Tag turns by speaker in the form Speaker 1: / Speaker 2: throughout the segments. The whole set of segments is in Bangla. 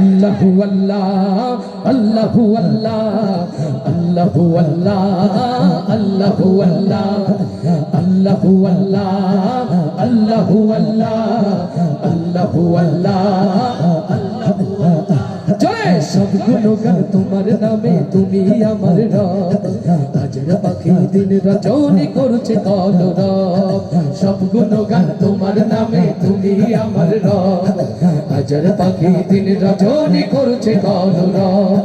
Speaker 1: আল্লাহু আল্লাহ আল্লাহু আল্লাহ আল্লাহু আল্লাহ আল্লাহু আল্লাহ আল্লাহু আল্লাহ আল্লাহু আল্লাহ আল্লাহু আল্লাহ। জয় সব গুণগান তোমার নামে, তুমি আমার রব। হাজার পাখি দিন রজনী করছে কলরব। সব গুণগান তোমার নামে, তুমি আমার রব। হাজার পাখি দিন রজনী করছে কলরব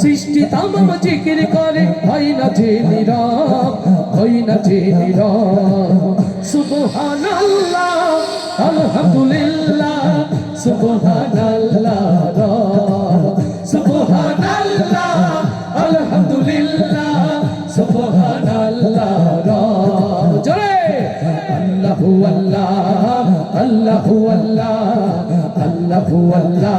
Speaker 1: সৃষ্টি তামাম জিকির করে, হয় না যে নীরব, হয় না যে নীরব। সুবহানাল্লাহ, আলহামদুলিল্লাহ, সুবহানাল্লাহ সুবহানাল্লাহ, আলহামদুলিল্লাহ, সুবহানাল্লাহ জোরে! আল্লাহু আল্লাহ আল্লাহু আল্লাহ আল্লাহু আল্লাহ,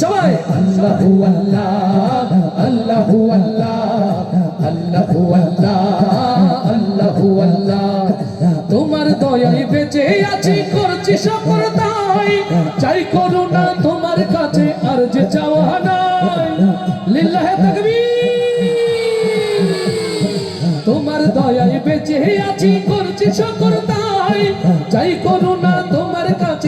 Speaker 1: সবাই। আল্লাহু আল্লাহ আল্লাহু আল্লাহ তোমার দয়ায় বেঁচে আছি, করছি সফর তাই চাই করুণা তোমার কাছে আর যে চাওয়া নাই। লিল্লাহে তাকবীর। তোমার দয়ায় বেঁচে আছি, করছি সকল তাই চাই করুণা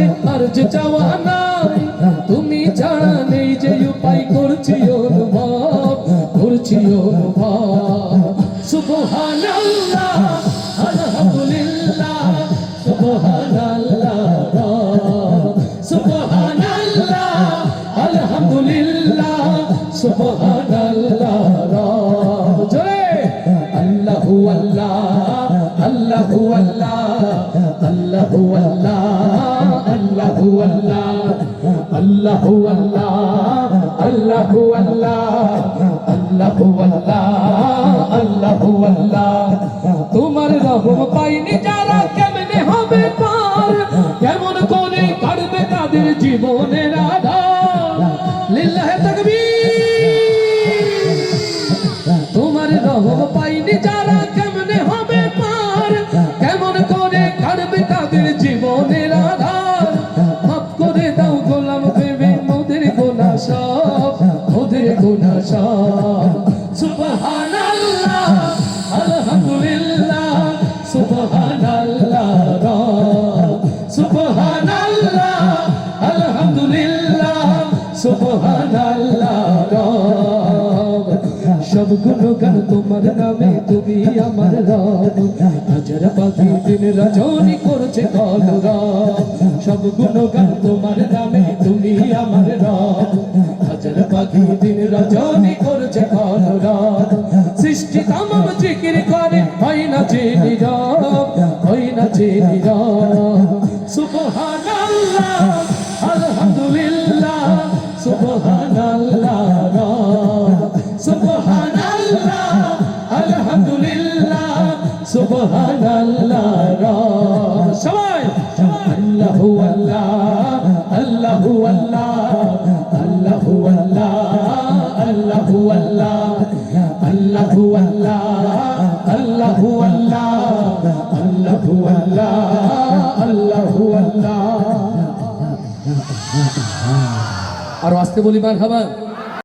Speaker 1: কাছে আর যে চাওয়া নাই। তুমি ছাড়া নেই যে উপায় করছি অনুভব করছি অনুভব। সুবহানাল্লাহ, আলহামদুলিল্লাহ, সুবহানাল্লাহ সুবহানাল্লাহ আল্লাহ, আল্লাহু আল্লাহ। আল্লাহু আল্লাহ আল্লাহু আল্লাহ আল্লাহু আল্লাহ আল্লাহু আল্লাহ আল্লাহু আল্লাহ। তোমার রহম পাইনি যারা, কেমনে হবে পার? কেমন করে কাটবে তাদের জীবনের আধার? লিল্লাহে গোলাম প্রেমে মোদের গোনা সব মোদের গোনা সব। সুবহানাল্লাহ আলহামদুলিল্লাহ সুবহানাল্লাহ সুবহানাল্লাহ আলহামদুলিল্লাহ সুবহানাল্লাহ সব গুণগান তোমার নামে তুমি আমার রব হাজার পাখি দিন রজনী করছে কল সব গুণগান তোমার নামে তুমি আমার রব হাজার পাখি দিন রজনী করছে কল সৃষ্টি তামাম জিকির করে হয় না যে নীরব হয় না যে নীরব সুবহানাল্লাহ, আলহামদুলিল্লাহ, সুবহানাল্লাহ। সবাই আল্লাহু আল্লাহ আল্লাহু আল্লাহ আল্লাহু আল্লাহ আল্লাহু আল্লাহ আল্লাহু আল্লাহ আল্লাহু আল্লাহ আল্লাহু আল্লাহ আল্লাহু। আল্লাহ আর আসতে বলি মার খাবার